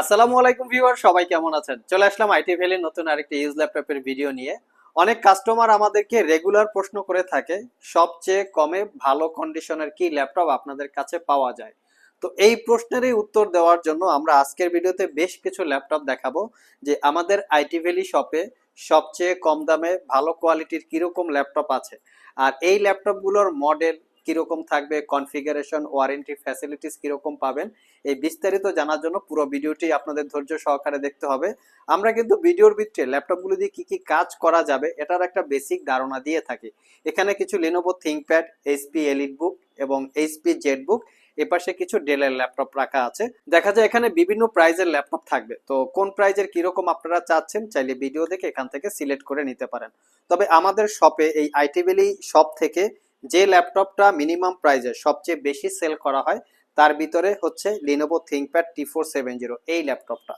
আসসালামু আলাইকুম ভিউয়ার, সবাই কেমন আছেন? চলে আসলাম আইটি ভ্যালির নতুন আরেকটি ইউজ ল্যাপটপের ভিডিও নিয়ে। অনেক কাস্টমার আমাদেরকে রেগুলার প্রশ্ন করে থাকে, সবচেয়ে কমে ভালো কন্ডিশনের কি ল্যাপটপ আপনাদের কাছে পাওয়া যায়? তো এই প্রশ্নেরই উত্তর দেওয়ার জন্য আমরা আজকের ভিডিওতে বেশ কিছু ল্যাপটপ দেখাবো, যে আমাদের আইটি ভ্যালি শপে সবচেয়ে কম দামে ভালো কোয়ালিটির কীরকম ল্যাপটপ আছে। আর এই ল্যাপটপগুলোর মডেল কীরকম থাকবে কনফিগারেশন ওয়ারেন্টি ফ্যাসিলিটিস কীরকম পাবেন, এই বিস্তারিত জানার জন্য পুরো ভিডিওটি আপনাদের ধৈর্য সহকারে দেখতে হবে। আমরা কিন্তু ভিডিওর ভিতরে ল্যাপটপগুলো দিয়ে কি কি কাজ করা যাবে, এটার একটা বেসিক ধারণা দিয়ে থাকি। এখানে কিছু Lenovo ThinkPad HP EliteBook এবং এইচপি জেড বুক এপাশে কিছু ডেলের ল্যাপটপ রাখা আছে। দেখা যায় এখানে বিভিন্ন প্রাইজের ল্যাপটপ থাকবে, তো কোন প্রাইজের কীরকম আপনারা চাচ্ছেন চাইলে ভিডিও দেখে এখান থেকে সিলেক্ট করে নিতে পারেন। তবে আমাদের শপে এই আইটিভেলি শপ থেকে যে ল্যাপটপটা মিনিমাম প্রাইজে সবচেয়ে বেশি সেল করা হয়, তার ভিতরে হচ্ছে Lenovo ThinkPad T four seven zero এই ল্যাপটপটা।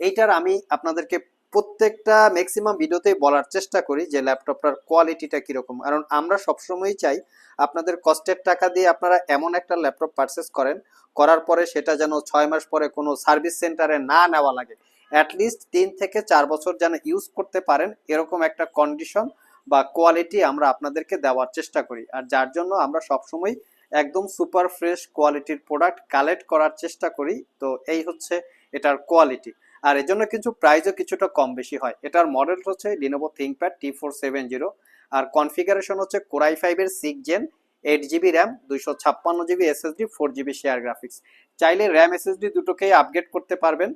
এইটার আমি আপনাদেরকে প্রত্যেকটা ম্যাক্সিমাম ভিডিওতেই বলার চেষ্টা করি যে ল্যাপটপটার কোয়ালিটিটা কীরকম। কারণ আমরা সবসময়ই চাই আপনাদের কষ্টের টাকা দিয়ে আপনারা এমন একটা ল্যাপটপ পারচেস করেন, করার পরে সেটা যেন ছয় মাস পরে কোনো সার্ভিস সেন্টারে না নেওয়া লাগে। অ্যাটলিস্ট তিন থেকে চার বছর যেন ইউজ করতে পারেন, এরকম একটা কন্ডিশন বা কোয়ালিটি আমরা আপনাদেরকে দেওয়ার চেষ্টা করি। আর যার জন্য আমরা সবসময় একদম সুপার ফ্রেশ কোয়ালিটির প্রোডাক্ট কালেক্ট করার চেষ্টা করি। তো এই হচ্ছে এটার কোয়ালিটি আর এর জন্য কিছু প্রাইসও কিছুটা কম বেশি হয়। এটার মডেল হচ্ছে Lenovo ThinkPad T four seven zero আর কনফিগারেশন হচ্ছে কোরাই ফাইভের six gen eight GB RAM দুইশো ছাপ্পান্ন GB SSD four GB share graphics চাইলে র্যাম এসএসডি দুটোকেই আপগ্রেড করতে পারবেন।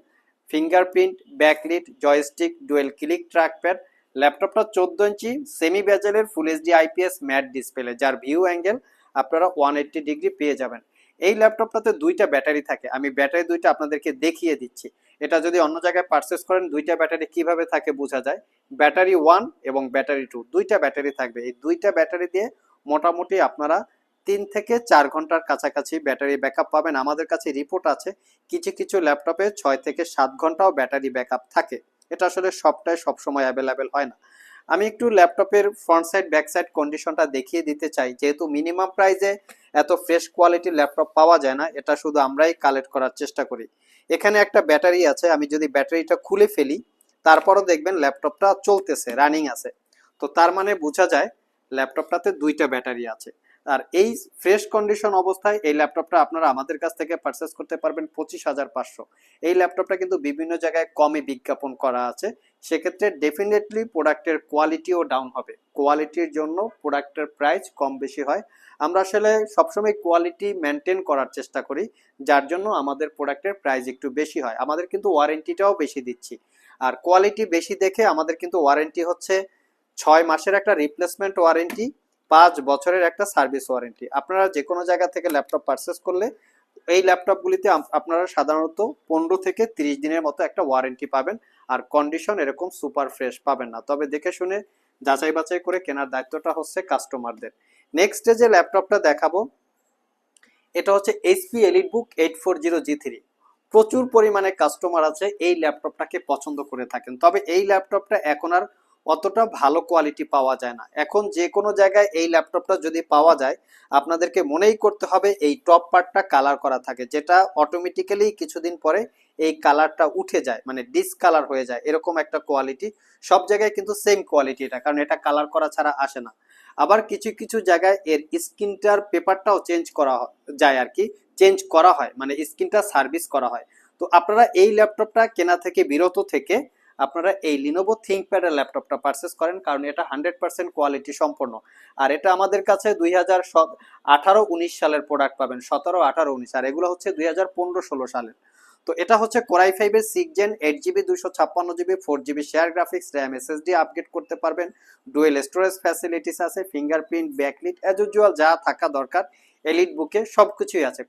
Fingerprint backlit joystick dual click trackpad ল্যাপটপটা চোদ্দ ইঞ্চি semi ব্যাজেলের full HD IPS matte display যার ভিউ অ্যাঙ্গেল আপনারা ওয়ান এইট্টি ডিগ্রি পেয়ে যাবেন। এই ল্যাপটপটাতে দুইটা ব্যাটারি থাকে। আমি ব্যাটারি দুইটা আপনাদেরকে দেখিয়ে দিচ্ছি। এটা যদি অন্য জায়গায় পারচেস করেন, দুইটা ব্যাটারি কীভাবে থাকে বোঝা যায়। ব্যাটারি ওয়ান এবং ব্যাটারি টু দুইটা ব্যাটারি থাকবে। এই দুইটা ব্যাটারি দিয়ে মোটামুটি আপনারা তিন থেকে চার ঘণ্টার কাছাকাছি ব্যাটারি ব্যাকআপ পাবেন। আমাদের কাছে রিপোর্ট আছে, কিছু কিছু ল্যাপটপে ছয় থেকে সাত ঘন্টাও ব্যাটারি ব্যাকআপ থাকে। এটা আসলে সবটাই সবসময় অ্যাভেলেবেল হয় না। আমি একটু ল্যাপটপের ফ্রন্ট সাইড ব্যাক সাইড কন্ডিশনটা দেখিয়ে দিতে চাই। যেহেতু মিনিমাম প্রাইসে এত ফ্রেশ কোয়ালিটির ল্যাপটপ পাওয়া যায় না, এটা শুধু আমরাই কালেক্ট করার চেষ্টা করি। এখানে একটা ব্যাটারি আছে, আমি যদি ব্যাটারিটা খুলে ফেলি, তারপরও দেখবেন ল্যাপটপটা চলতেছে রানিং আছে। তো তার মানে বোঝা যায় ল্যাপটপটাতে দুইটা ব্যাটারি আছে। আর এই ফ্রেশ কন্ডিশন অবস্থায় এই ল্যাপটপটা আপনারা আমাদের কাছ থেকে পারচেস করতে পারবেন পঁচিশ হাজার পাঁচশো। এই ল্যাপটপটা কিন্তু বিভিন্ন জায়গায় কমে বিজ্ঞাপন করা আছে। সেক্ষেত্রে ডেফিনেটলি প্রোডাক্টের কোয়ালিটিও ডাউন হবে। কোয়ালিটির জন্য প্রোডাক্টের প্রাইস কম বেশি হয়। আমরা আসলে সবসময় কোয়ালিটি মেনটেন করার চেষ্টা করি, যার জন্য আমাদের প্রোডাক্টের প্রাইস একটু বেশি হয়। আমাদের কিন্তু ওয়ারেন্টিটাও বেশি দিচ্ছি। আর কোয়ালিটি বেশি দেখে আমাদের কিন্তু ওয়ারেন্টি হচ্ছে ছয় মাসের একটা রিপ্লেসমেন্ট ওয়ারেন্টি পাঁচ বছরের একটা সার্ভিস ওয়ারেন্টি। আপনারা যে কোনো জায়গা থেকে ল্যাপটপ পারচেস করলে এই ল্যাপটপগুলিতে আপনারা সাধারণত পনেরো থেকে তিরিশ দিনের মতো একটা ওয়ারেন্টি পাবেন আর কন্ডিশন এরকম সুপার ফ্রেশ পাবেন না। তবে দেখে শুনে, যাচাই বাছাই করে কেনার দায়িত্বটা হচ্ছে কাস্টমারদের নেক্সট যে ল্যাপটপটা দেখাবো, এটা হচ্ছে HP EliteBook eight four zero G three প্রচুর পরিমাণে কাস্টমার আছে, এই ল্যাপটপটাকে পছন্দ করে থাকেন। তবে এই ল্যাপটপটা এখন আর অতটা ভালো কোয়ালিটি পাওয়া যায় না। এখন যে কোনো জায়গায় এই ল্যাপটপটা যদি পাওয়া যায়, আপনাদেরকে মনেই করতে হবে এই টপ পার্টটা কালার করা থাকে, যেটা অটোমেটিক্যালি কিছুদিন পরে এই কালারটা উঠে যায় মানে ডিসকালার হয়ে যায়, এরকম একটা কোয়ালিটি সব জায়গায় কিন্তু সেম কোয়ালিটি এটা, কারণ এটা কালার করা ছাড়া আসে না। আবার কিছু কিছু জায়গায় এর স্ক্রিনটার পেপারটাও চেঞ্জ করা যায় আর কি চেঞ্জ করা হয় মানে স্ক্রিনটা সার্ভিস করা হয়। তো আপনারা এই ল্যাপটপটা কেনা থেকে, বিরত থেকে আপনারা এই লিনোভো থিঙ্কপ্যাডের ল্যাপটপটা পারচেস করেন, কারণ এটা হান্ড্রেড পার্সেন্ট কোয়ালিটি সম্পন্ন আর এটা আমাদের কাছে দুই হাজার আঠারো উনিশ সালের প্রোডাক্ট পাবেন সতেরো আঠারো উনিশ আর এগুলো হচ্ছে দুই হাজার পনেরো ষোলো সালের। তো এটা হচ্ছে কোরাই ফাইভের সিক্স জেন এইট জিবি দুশো ছাপ্পান্ন GB four GB share graphics RAM SSD upgrade করতে পারবেন। ডুয়েল স্টোরেজ ফ্যাসিলিটিস আছে ফিঙ্গারপ্রিন্ট ব্যাকলিট অ্যাজ ইউজুয়াল যা থাকা দরকার এলিট বুকে সব কিছুই আছে।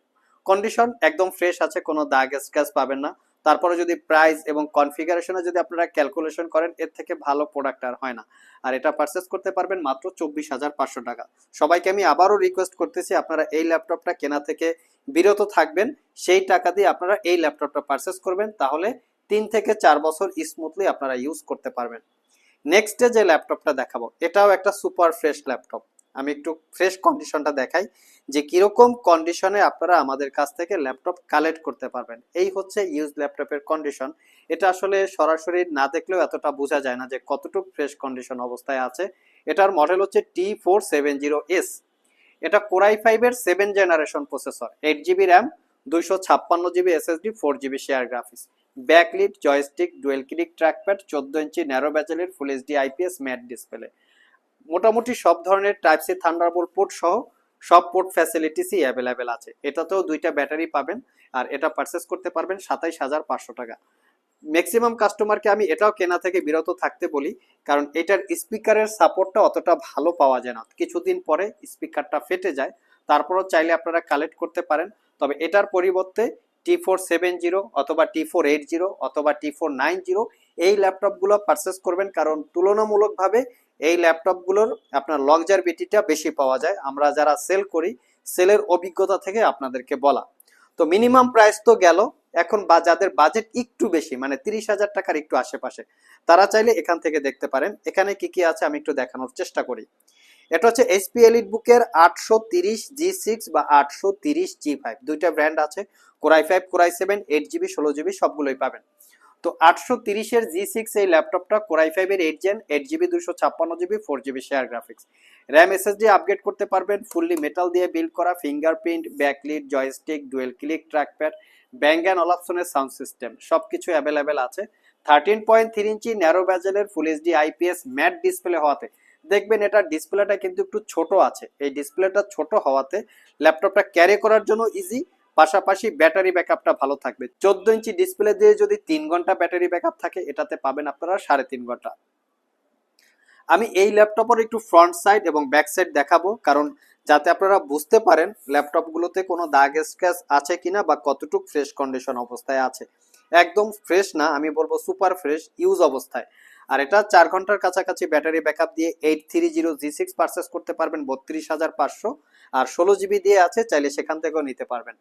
কন্ডিশন একদম ফ্রেশ আছে, কোনো দাগ স্ক্র্যাচ পাবেন না। তারপরে যদি প্রাইস এবং কনফিগারেশনে যদি আপনারা ক্যালকুলেশন করেন, এর থেকে ভালো প্রোডাক্ট আর হয় না। আর এটা পারচেস করতে পারবেন মাত্র চব্বিশ হাজার পাঁচশো টাকা। সবাইকে আমি আবারও রিকোয়েস্ট করতেছি, আপনারা এই ল্যাপটপটা কেনা থেকে বিরত থাকবেন। সেই টাকা দিয়ে আপনারা এই ল্যাপটপটা পারচেস করবেন, তাহলে তিন থেকে চার বছর স্মুথলি আপনারা ইউজ করতে পারবেন। নেক্সটে যে ল্যাপটপটা দেখাবো, এটাও একটা সুপার ফ্রেশ ল্যাপটপ আমি একটু ফ্রেশ কন্ডিশনটা দেখাই যে কীরকম কন্ডিশনে আপনারা আমাদের কাছ থেকে ল্যাপটপ কালেক্ট করতে পারবেন। এই হচ্ছে ইউজ ল্যাপটপের কন্ডিশন এটা আসলে সরাসরি না দেখলেও এতটা বোঝা যায় না যে কতটুকু ফ্রেশ কন্ডিশন অবস্থায় আছে। এটার মডেল হচ্ছে T four seven zero S এটা কোরাই ফাইভের seven generation processor eight GB RAM দুইশো ছাপ্পান্ন GB SSD four GB share graphics backlit joystick dual click trackpad চোদ্দ ইঞ্চি narrow ব্যাচেলের full HD IPS matte display মোটামুটি সব ধরনের টাইপ সি থান্ডারবোল্ট পোর্ট সহ সব পোর্ট ফ্যাসিলিটিসই অ্যাভেলেবেল আছে। এটাতেও দুইটা ব্যাটারি পাবেন আর এটা পারচেস করতে পারবেন সাতাইশ হাজার পাঁচশো টাকা। ম্যাক্সিমাম কাস্টমারকে আমি এটাও কেনা থেকে বিরত থাকতে বলি, কারণ এটার স্পিকারের সাপোর্টটা অতটা ভালো পাওয়া যায় না। কিছুদিন পরে স্পিকারটা ফেটে যায়, তারপরও চাইলে আপনারা কালেক্ট করতে পারেন। তবে এটার পরিবর্তে টি ফোর সেভেন জিরো অথবা টি ফোর এইট জিরো অথবা টি ফোর নাইন জিরো এই ল্যাপটপগুলো পারচেস করবেন, কারণ তুলনামূলকভাবে এই ল্যাপটপগুলোর আপনার লংজারবিটিটা বেশি পাওয়া যায়। আমরা যারা সেল করি সেলের অভিজ্ঞতা থেকে আপনাদেরকে বলা। তো মিনিমাম প্রাইস তো গেল, এখন বা যাদের বাজেট একটু বেশি মানে তিরিশ হাজার টাকার একটু আশেপাশে, তারা চাইলে এখান থেকে দেখতে পারেন। এখানে কি কি আছে আমি একটু দেখানোর চেষ্টা করি। এটা হচ্ছে এসপি এলিট বুকের আটশো তিরিশ জি সিক্স বা আটশো তিরিশ জি ফাইভ দুইটা ব্র্যান্ড আছে। Core i five core i seven eight GB ষোলো জিবি সবগুলোই পাবেন। তো আটশো তিরিশের জি সিক্স এই ল্যাপটপটা কোরাই ফাইভের এইট জেন এইট জিবি দুশো ছাপ্পান্ন GB four GB share graphics RAM SSD upgrade করতে পারবেন ফুললি মেটাল দিয়ে বিল্ড করা fingerprint backlit joystick dual click trackpad Bang and অলাপসনের sound system সব কিছু অ্যাভেলেবেল আছে। থার্টিন পয়েন্ট থ্রি ইঞ্চি narrow ব্যাজেলের full HD IPS matte display হওয়াতে, দেখবেন এটা ডিসপ্লেটা কিন্তু একটু ছোট আছে। এই ডিসপ্লেটা ছোট হওয়াতে, ল্যাপটপটা ক্যারি করার জন্য ইজি পাশাপাশি ব্যাটারি ব্যাকআপটা ভালো থাকবে। চোদ্দ ইঞ্চি ডিসপ্লে দিয়ে যদি তিন ঘণ্টা ব্যাটারি ব্যাকআপ থাকে, এটাতে পাবেন আপনারা সাড়ে তিন ঘণ্টা। আমি এই ল্যাপটপের একটু ফ্রন্ট সাইড এবং ব্যাক সাইড দেখাবো, কারণ যাতে আপনারা বুঝতে পারেন ল্যাপটপগুলোতে কোনো দাগ স্ক্র্যাচ আছে কিনা বা কতটুকু ফ্রেশ কন্ডিশন অবস্থায় আছে। একদম ফ্রেশ না, আমি বলব সুপার ফ্রেশ, ইউজ অবস্থায়। আর এটা চার ঘণ্টার কাছাকাছি ব্যাটারি ব্যাকআপ দিয়ে eight three zero G six purchase করতে পারবেন বত্রিশ হাজার পাঁচশো। আর ষোলো জিবি দিয়ে আছে, চাইলে সেখান থেকেও নিতে পারবেন।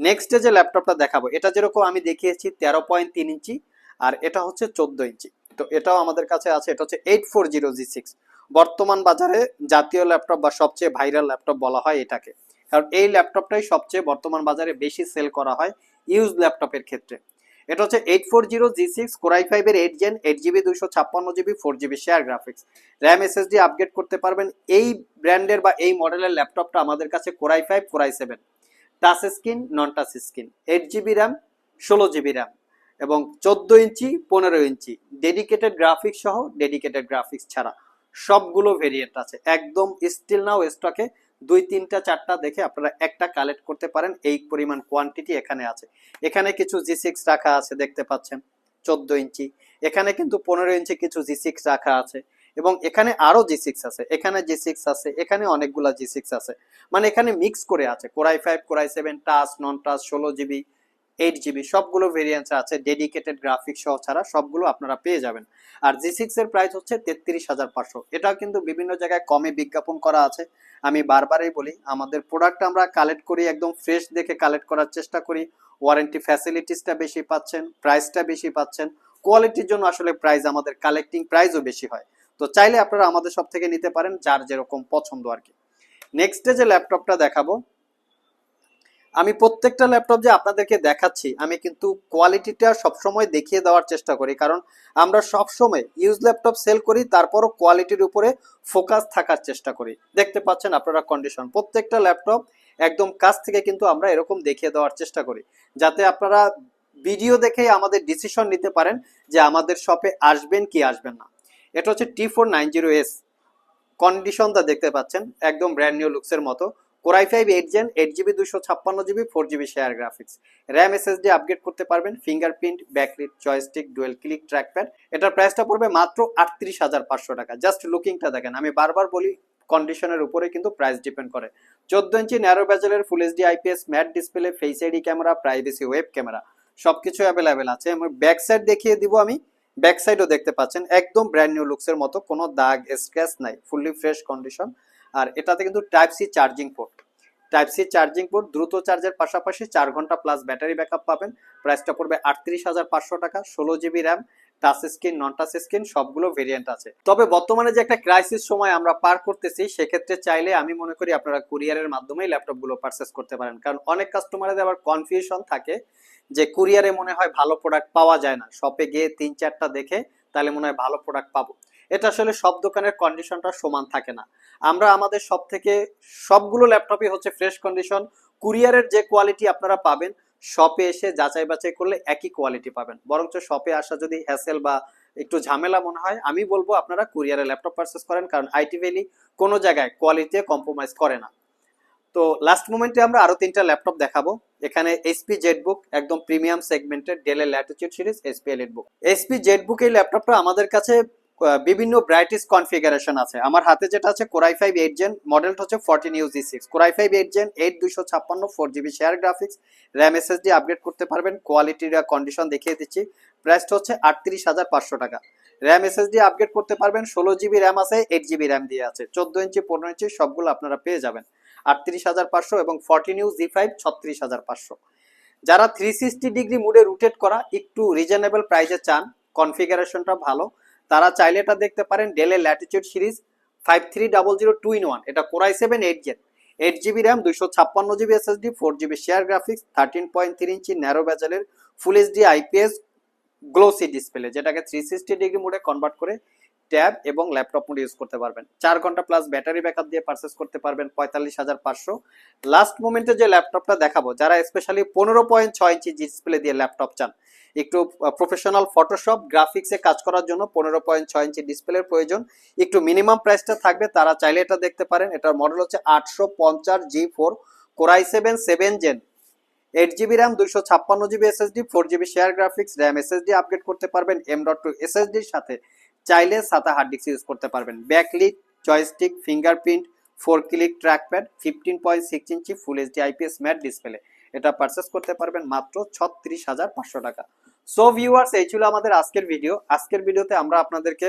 নেক্সট যে ল্যাপটপটা দেখাবো, এটা যেরকম আমি দেখিয়েছি তেরো পয়েন্ট তিন ইঞ্চি, আর এটা হচ্ছে চোদ্দ ইঞ্চি। তো এটাও আমাদের কাছে আছে, এটা হচ্ছে eight four zero G six বর্তমান বাজারে জাতীয় ল্যাপটপ বা সবচেয়ে ভাইরাল ল্যাপটপ বলা হয় এটাকে। কারণ এই ল্যাপটপটাই সবচেয়ে বর্তমান বাজারে বেশি সেল করা হয় ইউজ ল্যাপটপের ক্ষেত্রে। এটা হচ্ছে eight four zero G six core i ফাইভের এইট জেন এইট জিবি দুইশো ছাপ্পান্ন GB four GB share graphics RAM SSD upgrade করতে পারবেন এই ব্র্যান্ডের বা এই মডেলের ল্যাপটপটা আমাদের কাছে core i five core i seven touch screen non touch screen eight GB RAM ষোলো জিবি র্যাম এবং চোদ্দ ইঞ্চি, পনেরো ইঞ্চি। ডেডিকেটেড গ্রাফিক্স সহ ডেডিকেটেড গ্রাফিক্স ছাড়া সবগুলো ভেরিয়েন্ট আছে। একদম স্টিল নাও স্টকে দুই, তিনটা, চারটা দেখে আপনারা একটা কালেক্ট করতে পারেন। এই পরিমাণ কোয়ান্টিটি এখানে আছে। এখানে কিছু জি সিক্স রাখা আছে, দেখতে পাচ্ছেন। চোদ্দ ইঞ্চি। এখানে কিন্তু পনেরো ইঞ্চি কিছু জি সিক্স রাখা আছে। এবং এখানে আরও জি সিক্স আছে, এখানে জি সিক্স আছে, এখানে অনেকগুলা জি সিক্স আছে। মানে এখানে মিক্স করে আছে Core i five Core i seven touch non touch ষোলো জিবি এইট জিবি সবগুলো ভেরিয়েন্টস আছে ডেডিকেটেড গ্রাফিক্স সহ ছাড়া সবগুলো আপনারা পেয়ে যাবেন। আর জি সিক্স এর প্রাইস হচ্ছে তেত্রিশ হাজার পাঁচশো। এটাও কিন্তু বিভিন্ন জায়গায় কমে বিজ্ঞাপন করা আছে। আমি বারবারই বলি, আমাদের প্রোডাক্ট আমরা কালেক্ট করি, একদম ফ্রেশ দেখে কালেক্ট করার চেষ্টা করি। ওয়ারেন্টি ফ্যাসিলিটিসটা বেশি পাচ্ছেন প্রাইসটা বেশি পাচ্ছেন। কোয়ালিটির জন্য আসলে প্রাইস আমাদের কালেক্টিং প্রাইসও বেশি হয়। তো চাইলে আপনারা আমাদের সব থেকে নিতে পারেন যার যেরকম পছন্দ আর কি। নেক্সটে যে ল্যাপটপটা দেখাবো, আমি প্রত্যেকটা ল্যাপটপ যে আপনাদেরকে দেখাচ্ছি, আমি কিন্তু কোয়ালিটিটা সবসময় দেখিয়ে দেওয়ার চেষ্টা করি। কারণ আমরা সবসময় ইউজ ল্যাপটপ সেল করি, তারপরও কোয়ালিটির উপরে ফোকাস থাকার চেষ্টা করি। দেখতে পাচ্ছেন আপনারা কন্ডিশন প্রত্যেকটা ল্যাপটপ একদম কাছ থেকে কিন্তু আমরা এরকম দেখিয়ে দেওয়ার চেষ্টা করি। যাতে আপনারা ভিডিও দেখে আমাদের ডিসিশন নিতে পারেন যে আমাদের শপে আসবেন কি আসবেন না। এটা হচ্ছে T four nine zero S কন্ডিশনটা দেখতে পাচ্ছেন, একদম ব্র্যান্ড নিউ লুকসের মতো। Core i five eight gen eight GB দুশো ছাপ্পান্ন GB four GB share graphics RAM SSD upgrade করতে পারবেন fingerprint backlit joystick dual click track trackpad এটার প্রাইসটা পড়বে মাত্র আটত্রিশ হাজার পাঁচশো টাকা। জাস্ট লুকিংটা দেখেন, আমি বারবার বলি কন্ডিশনের উপরে কিন্তু প্রাইস ডিপেন্ড করে। চোদ্দ ইঞ্চি narrow ব্যাজেলের full HD IPS matte display face ID camera privacy web camera সবকিছু অ্যাভেলেবেল আছে। এবং ব্যাক সাইড দেখিয়ে দিব আমি। ব্যাক সাইডও দেখতে পাচ্ছেন, একদম ব্র্যান্ড নিউ লুকসের মতো, কোনো দাগ স্ক্র্যাচ নাই ফুললি ফ্রেশ কন্ডিশন আর এটাতে কিন্তু type C charging port type C charging port দ্রুত চার্জের পাশাপাশি চার ঘণ্টা প্লাস ব্যাটারি ব্যাকআপ পাবেন। প্রাইসটা পড়বে আটত্রিশ হাজার পাঁচশো টাকা, ষোলো GB RAM touch screen non touch screen, সবগুলো ভেরিয়েন্ট আছে। তবে বর্তমানে যে একটা ক্রাইসিস সময় আমরা পার করতেছি, সেক্ষেত্রে চাইলে আমি মনে করি আপনারা কুরিয়ারের মাধ্যমেই ল্যাপটপগুলো পারচেস করতে পারেন। কারণ অনেক কাস্টমারদের আবার কনফিউশন থাকে যে কুরিয়ারে মনে হয় ভালো প্রোডাক্ট পাওয়া যায় না। শপে গিয়ে তিন চারটা দেখে তাহলে মনে হয় ভালো প্রোডাক্ট পাবো। এটা আসলে সব দোকানের কন্ডিশনটা সমান থাকে না। আমরা আমাদের সব থেকে সবগুলো ল্যাপটপই হচ্ছে ফ্রেশ কন্ডিশন কুরিয়ারের যে কোয়ালিটি আপনারা পাবেন শপে এসে যাচাই বাছাই করলে একই কোয়ালিটি পাবেন। বরঞ্চ শপে আসা যদি হ্যাসেল বা একটু ঝামেলা মনে হয়, আমি বলব আপনারা কুরিয়ারে ল্যাপটপ পারচেস করেন, কারণ আইটি ভ্যালি কোনো জায়গায় কোয়ালিটিতে কম্প্রোমাইজ করে না। তো লাস্ট মোমেন্টে আমরা আরও তিনটা ল্যাপটপ দেখাবো। এখানে এসপি জেটবুক একদম প্রিমিয়াম সেগমেন্টের ডেলের Latitude series HP EliteBook HP ZBook এই ল্যাপটপটা আমাদের কাছে বিভিন্ন ব্রাইটিস কনফিগারেশন আছে। আমার হাতে যেটা আছে কোরাই ফাইভ এইট জেন মডেলটা হচ্ছে fourteen Yuji six core i five eight gen eight দুশো ছাপ্পান্ন four GB share graphics RAM SSD upgrade করতে পারবেন কোয়ালিটির কন্ডিশন দেখিয়ে দিচ্ছি। প্রাইসটা হচ্ছে আটত্রিশ হাজার পাঁচশো টাকা। র্যাম এসএসডি আপগ্রেড করতে পারবেন, ষোলো জিবি র্যাম আছে এইট জিবি র্যাম দিয়ে আছে। চোদ্দ ইঞ্চি, পনেরো ইঞ্চি সবগুলো আপনারা পেয়ে যাবেন। আটত্রিশ হাজার পাঁচশো এবং ফোরটিন ইউ জি ফাইভ ছত্রিশ হাজার পাঁচশো। যারা থ্রি সিক্সটি ডিগ্রি মুডে রুটেট করা, একটু রিজনেবল প্রাইসে চান কনফিগারেশনটা ভালো। তারা চাইলে এটা দেখতে পারেন ডেলের latitude series five three double zero two in one এটা core i seven eight gen eight GB RAM দুইশো ছাপ্পান্ন GB SSD four GB share graphics thirteen point three inch narrow ব্যাজেলের full HD IPS glossy display যেটাকে three sixty degree মোডে convert করে tab এবং laptop mode use করতে পারবেন। চার ঘণ্টা প্লাস ব্যাটারি ব্যাকআপ দিয়ে পারচেস করতে পারবেন পঁয়তাল্লিশ হাজার পাঁচশো। লাস্ট মোমেন্টে যে ল্যাপটপটা দেখাবো, যারা স্পেশালি পনেরো পয়েন্ট ছয় ইঞ্চি ডিসপ্লে দিয়ে ল্যাপটপ চান, একটু প্রফেশনাল ফটোশপ গ্রাফিক্সে কাজ করার জন্য পনেরো পয়েন্ট ছয় ইঞ্চি ডিসপ্লের প্রয়োজন। একটু মিনিমাম প্রাইসটা থাকবে, তারা চাইলে এটা দেখতে পারেন, এটার মডেল হচ্ছে আটশো পঞ্চাশ G four core i seven seven gen eight GB RAM দুইশো ছাপ্পান্ন GB SSD four GB share graphics RAM SSD upgrade করতে পারবেন এম ডট টু এসএসডির সাথে। চাইলে সাথে হার্ড ডিস্ক ইউজ করতে পারবেন। Backlit joystick fingerprint four click trackpad fifteen point six inch full HD IPS matte display এটা পারচেস করতে পারবেন মাত্র ছত্রিশ হাজার পাঁচশো টাকা। সো ভিউয়ার্স এই ছিল আমাদের আজকের ভিডিও আজকের ভিডিওতে আমরা আপনাদেরকে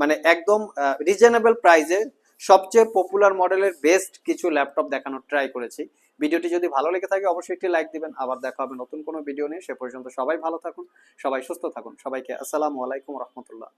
মানে একদম রিজনেবল প্রাইসে সবচেয়ে পপুলার মডেলের বেস্ট কিছু ল্যাপটপ দেখানোর ট্রাই করেছি। ভিডিওটি যদি ভালো লেগে থাকে, অবশ্যই একটি লাইক দিবেন। আবার দেখা হবে নতুন কোনো ভিডিও নিয়ে। সে পর্যন্ত সবাই ভালো থাকুন, সবাই সুস্থ থাকুন। সবাইকে আসসালামু আলাইকুম রহমতুল্লাহ।